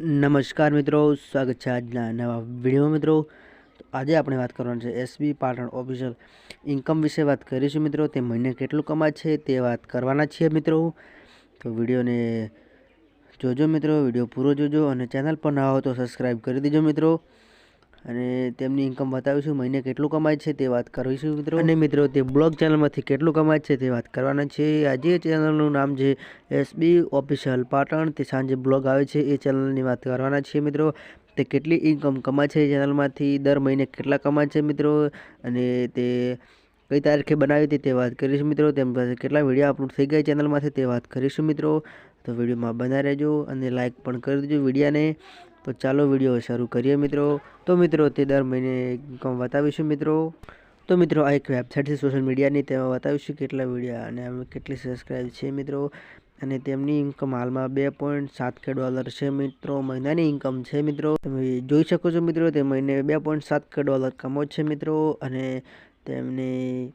નમસ્કાર મિત્રો, સ્વાગત છે આજના નવા વીડિયો મિત્રો. આજે આપણે વાત કરવાની છે એસબી પાટણ ઓફિશિયલ ઇન્કમ વિશે વાત કરીશું મિત્રો. તે મહિને કેટલું કમાય છે તે વાત કરવાના છીએ મિત્રો. તો વિડીયોને જોજો મિત્રો, વીડિયો પૂરો જોજો અને ચેનલ પર ના હો તો સબસ્ક્રાઈબ કરી દેજો મિત્રો. અને તેમની ઇન્કમ બતાવીશું, મહિને કેટલું કમાય છે તે વાત કરીશું મિત્રો. અને મિત્રો, તે બ્લોગ ચેનલમાંથી કેટલું કમાય છે તે વાત કરવાના છે. આજે ચેનલનું નામ છે એસબી ઓફિશિયલ પાટણ. તે સાંજે બ્લોગ આવે છે, એ ચેનલની વાત કરવાના છીએ મિત્રો. તે કેટલી ઇન્કમ કમાય છે ચેનલમાંથી દર મહિને કેટલા કમાય છે મિત્રો? અને તે કઈ તારીખે બનાવી હતી તે વાત કરીશું મિત્રો. તેમ પાસે કેટલા વીડિયો અપલોડ થઈ ગયા ચેનલમાંથી તે વાત કરીશું મિત્રો. તો વિડીયોમાં બના રહેજો અને લાઇક પણ કરી દેજો વિડીયાને. તો ચાલો વીડિયો શરૂ કરીએ મિત્રો. તો મિત્રો, તે દર મહિને ઇન્કમ બતાવીશું મિત્રો. તો મિત્રો, આ એક વેબસાઇટ છે સોશિયલ મીડિયાની તેમાં બતાવીશું કેટલા વિડીયા અને કેટલી સબસ્ક્રાઈબ છે મિત્રો. અને તેમની ઇન્કમ હાલમાં બે પોઈન્ટ સાત કે ડોલર છે મિત્રો. મહિનાની ઇન્કમ છે મિત્રો. તમે જોઈ શકો છો મિત્રો, તે મહિને બે પોઈન્ટ સાત કે ડોલર કમો છે મિત્રો. અને તેમની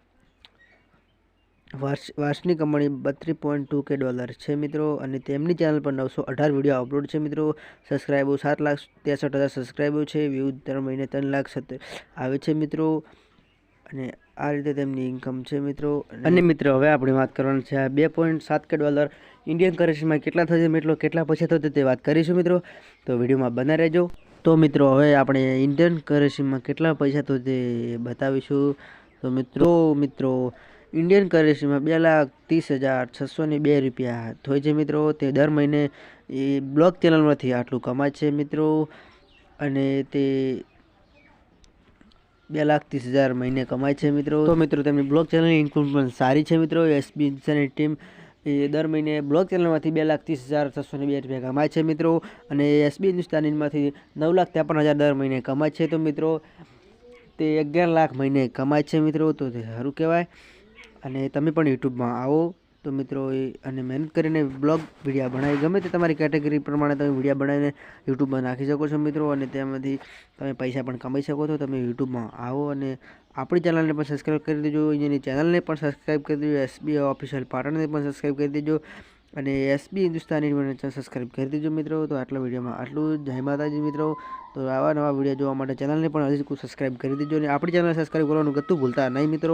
વાર્ષ, વાર્ષિક કમાણી બત્રીસ પોઈન્ટ ટુ કે ડોલર છે મિત્રો. અને તેમની ચેનલ પર નવસો અઢાર વીડિયો અપલોડ છે મિત્રો. સબસ્ક્રાઈબો સાત લાખ ત્રેસઠ હજાર સબસ્ક્રાઈબો છે. વ્યૂ દર મહિને ત્રણ લાખ સત્તર આવે છે મિત્રો. અને આ રીતે તેમની ઇન્કમ છે મિત્રો. અને મિત્રો, હવે આપણે વાત કરવાની છે આ બે પોઈન્ટ સાત કે ડોલર. ઇન્ડિયન કરન્સીમાં કેટલા થશે મિત્રો? કેટલા પૈસા થશે તે વાત કરીશું મિત્રો. તો વિડીયોમાં બના રહેજો. તો મિત્રો, હવે આપણે ઇન્ડિયન કરન્સીમાં કેટલા પૈસા તે બતાવીશું. તો મિત્રો મિત્રો ઇન્ડિયન કરન્સીમાં બે લાખ ત્રીસ હજાર છસો ને બે રૂપિયા. થાય છે મિત્રો તે દર મહિને એ બ્લોગ ચેનલમાંથી આટલું કમાય છે મિત્રો. અને તે બે લાખ ત્રીસ હજાર મહિને કમાય છે મિત્રો. તો મિત્રો તેમની બ્લોગ ચેનલની ઇન્કમ પણ સારી છે મિત્રો. એસબી ઇન્સાની ટીમ એ દર મહિને બ્લોગ ચેનલમાંથી બે લાખ ત્રીસ હજાર છસો ને બે રૂપિયા કમાય છે મિત્રો. અને એસબી હિન્દુસ્તાનીમાંથી નવ લાખ ત્રેપન હજાર દર મહિને કમાય છે તો મિત્રો. તે અગિયાર લાખ મહિને કમાય છે મિત્રો. તો તે સારું કહેવાય. અને તમે પણ યુટ્યુબમાં આવો. તો મિત્રો અને મહેનત કરીને બ્લોગ વિડીયા બનાવી. ગમે તે તમારી કેટેગરી પ્રમાણે તમે વિડીયા બનાવીને યુટ્યુબમાં નાખી શકો છો મિત્રો. અને તેમાંથી તમે પૈસા પણ કમાઈ શકો છો. તમે યુટ્યુબમાં આવો અને આપણી ચેનલને પણ સબસ્ક્રાઈબ કરી દેજો. અહીંયાની ચેનલને પણ સબસ્ક્રાઈબ કરી દેજો. એસબી ઓફિશિયલ પાટણને પણ સબસ્ક્રાઈબ કરી દેજો. અને એસબી હિન્દુસ્તાની સબસ્ક્રાઈબ કરી દેજો મિત્રો. તો આટલા વિડીયોમાં આટલું જય માતાજી મિત્રો. તો આવા નવા વીડિયો જોવા માટે ચેનલને પણ હજી સબસ્ક્રાઈબ કરી દેજો. અને આપણી ચેનલ સબસ્ક્રાઈબ કરવાનું ગતું ભૂલતા નહીં મિત્રો.